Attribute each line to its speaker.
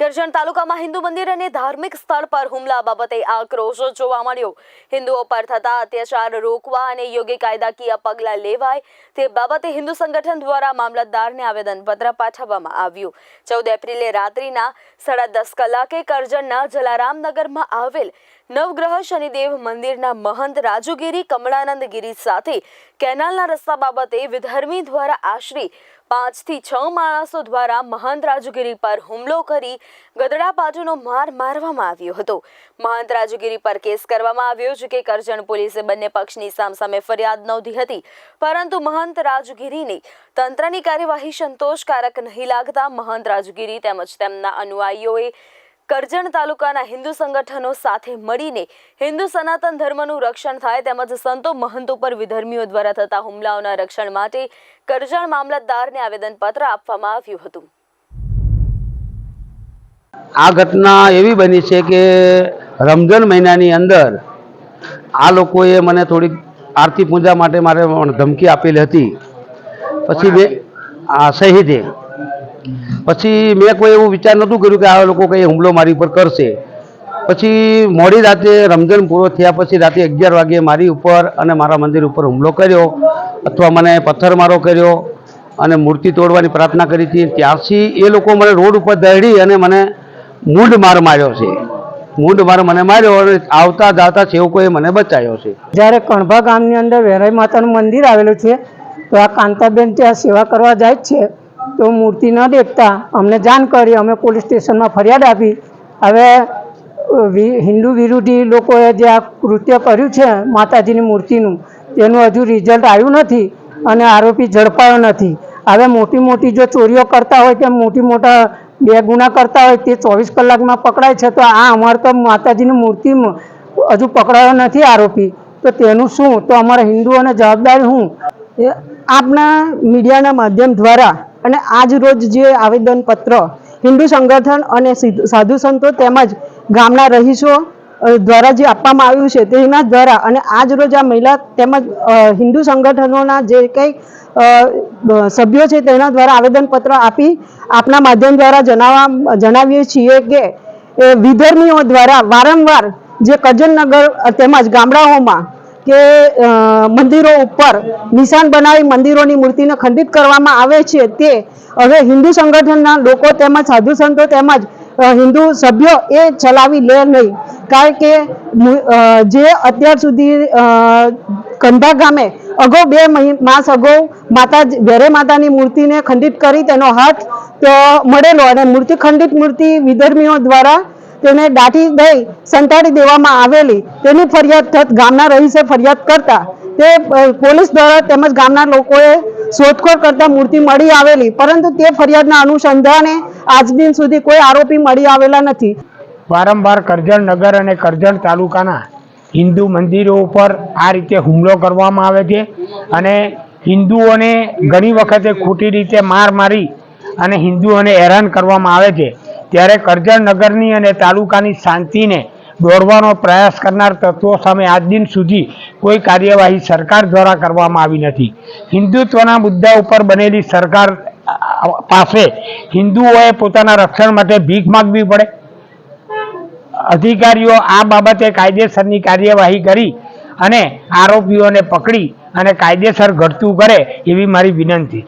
Speaker 1: કરજણ તાલુકામાં હિન્દુ મંદિર અને ધાર્મિક સ્થળ પર હુમલા બાબતે આક્રોશ જોવા મળ્યો. હિન્દુઓ પર થતા અત્યાચાર રોકવા અને યોગ્ય કાયદાકીય પગલાં લેવાય તે બાબતે હિન્દુ સંગઠન દ્વારા મામલતદારને આવેદનપત્ર પાઠવવામાં આવ્યું. ચૌદ એપ્રિલે રાત્રિના સાડા દસ કલાકે કરજણના જલારામનગરમાં આવેલ નવગ્રહ શનિદેવ મંદિરના મહંત રાજુગીરી કમળાનંદ ગીરી સાથે કેનાલના રસ્તા બાબતે વિધર્મી દ્વારા આશરે પાંચથી છ માણસો દ્વારા મહંત રાજુગીરી પર હુમલો કરી ગદડા પાટુનો માર મારવામાં આવ્યો હતો. મહંત રાજુગીરી પર કેસ કરવામાં આવ્યો છે કે કરજણ પોલીસે બંને પક્ષની સામસામે ફરિયાદ નોંધી હતી. પરંતુ મહંત રાજુગીરીને તંત્રની કાર્યવાહી સંતોષકારક નહીં લાગતા મહંત રાજુગીરી તેમજ તેમના અનુયાયીઓએ કરજણ તાલુકાના હિન્દુ સંગઠનો સાથે મળીને હિન્દુ સનાતન ધર્મનું રક્ષણ થાય તેમજ સંતો મહંતો પર વિધર્મીઓ દ્વારા થતા હુમલાઓના રક્ષણ માટે કરજણ મામલતદારને આવેદનપત્ર આપવામાં આવ્યું હતું.
Speaker 2: આ ઘટના એવી બની છે કે રમઝાન મહિનાની અંદર આ લોકોએ મને થોડીક આરતી પૂજા માટે મારે ધમકી આપેલી હતી. પછી બે આ શહીદે. પછી મેં કોઈ એવું વિચાર નહોતું કર્યું કે આ લોકો કંઈ હુમલો મારી ઉપર કરશે. પછી મોડી રાતે રમઝાન પૂરો થયા પછી રાતે અગિયાર વાગે મારી ઉપર અને મારા મંદિર ઉપર હુમલો કર્યો અથવા મને પથ્થરમારો કર્યો અને મૂર્તિ તોડવાની પ્રાર્થના કરી હતી. ત્યારથી એ લોકો મને રોડ ઉપર દહેડી અને મને મૂંઢ માર માર્યો છે. મૂંઢ માર મને માર્યો અને આવતા જાતા સેવકોએ મને બચાવ્યો છે.
Speaker 3: જ્યારે કણભા ગામની અંદર વેરાઈ માતાનું મંદિર આવેલું છે, તો આ કાંતાબેન ત્યાં સેવા કરવા જાય જ છે. તો મૂર્તિ ન દેખતા અમને જાણ કરી, અમે પોલીસ સ્ટેશનમાં ફરિયાદ આપી. હવે હિન્દુ વિરોધી લોકોએ જે આ કૃત્ય કર્યું છે માતાજીની મૂર્તિનું, તેનું હજુ રિઝલ્ટ આવ્યું નથી અને આરોપી ઝડપાયો નથી. હવે મોટી મોટી જો ચોરીઓ કરતા હોય કે મોટી મોટા બે ગુના કરતા હોય, તે ચોવીસ કલાકમાં પકડાય છે, તો આ અમારે તો માતાજીની મૂર્તિમાં હજુ પકડાયો નથી આરોપી. તો તેનું શું? તો અમારા હિન્દુઓને જવાબદારી શું આપના મીડિયાના માધ્યમ દ્વારા અને આજ રોજ જે આવેદનપત્ર હિન્દુ સંગઠન અને સાધુ સંતો તેમજ ગામના રહીશો દ્વારા જે આપવામાં આવ્યું છે તેના દ્વારા અને આજ રોજ આ મહિલા તેમજ હિન્દુ સંગઠનોના જે કંઈ સભ્યો છે તેના દ્વારા આવેદનપત્ર આપી આપના માધ્યમ દ્વારા જણાવવા, જણાવીએ છીએ કે વિધર્મીઓ દ્વારા વારંવાર જે કજનનગર તેમજ ગામડાઓમાં કે મંદિરો ઉપર નિશાન બનાવી મંદિરોની મૂર્તિને ખંડિત કરવામાં આવે છે તે હવે હિન્દુ સંગઠનના લોકો તેમજ સાધુ સંતો તેમજ હિન્દુ સભ્યો એ ચલાવી લે નહીં. કારણ કે જે અત્યાર સુધી કંધા ગામે અગાઉ બે માસ અગાઉ માતા, વેરે માતાની મૂર્તિને ખંડિત કરી તેનો હાથ મળેલો અને મૂર્તિ ખંડિત મૂર્તિ વિધર્મીઓ દ્વારા તેને દાટી દઈ સંતાડી દેવામાં આવેલી. તેની ફરિયાદ થત ગામના રહીશે ફરિયાદ કરતા. તે પોલીસ દ્વારા તેમજ ગામના લોકોએ શોધખોળ કરતા મૂર્તિ મળી આવેલી. પરંતુ તે ફરિયાદના અનુસંધાને આજ દિન સુધી કોઈ આરોપી મળી આવેલા નથી.
Speaker 4: વારંવાર કરજણ નગર અને કરજણ તાલુકાના હિન્દુ મંદિરો ઉપર આ રીતે હુમલો કરવામાં આવે છે અને હિન્દુઓને ઘણી વખતે ખોટી રીતે માર મારી અને હિન્દુઓને હેરાન કરવામાં આવે છે. ત્યારે કરજણ નગરની અને તાલુકાની શાંતિને દોરવાનો પ્રયાસ કરનાર તત્વો સામે આજ દિન સુધી કોઈ કાર્યવાહી સરકાર દ્વારા કરવામાં આવી નથી. હિન્દુત્વના મુદ્દા ઉપર બનેલી સરકાર પાસે હિન્દુઓએ પોતાના રક્ષણ માટે ભીખ માગવી પડે. અધિકારીઓ આ બાબતે કાયદેસરની કાર્યવાહી કરી અને આરોપીઓને પકડી અને કાયદેસર ઘટતું કરે એવી મારી વિનંતી.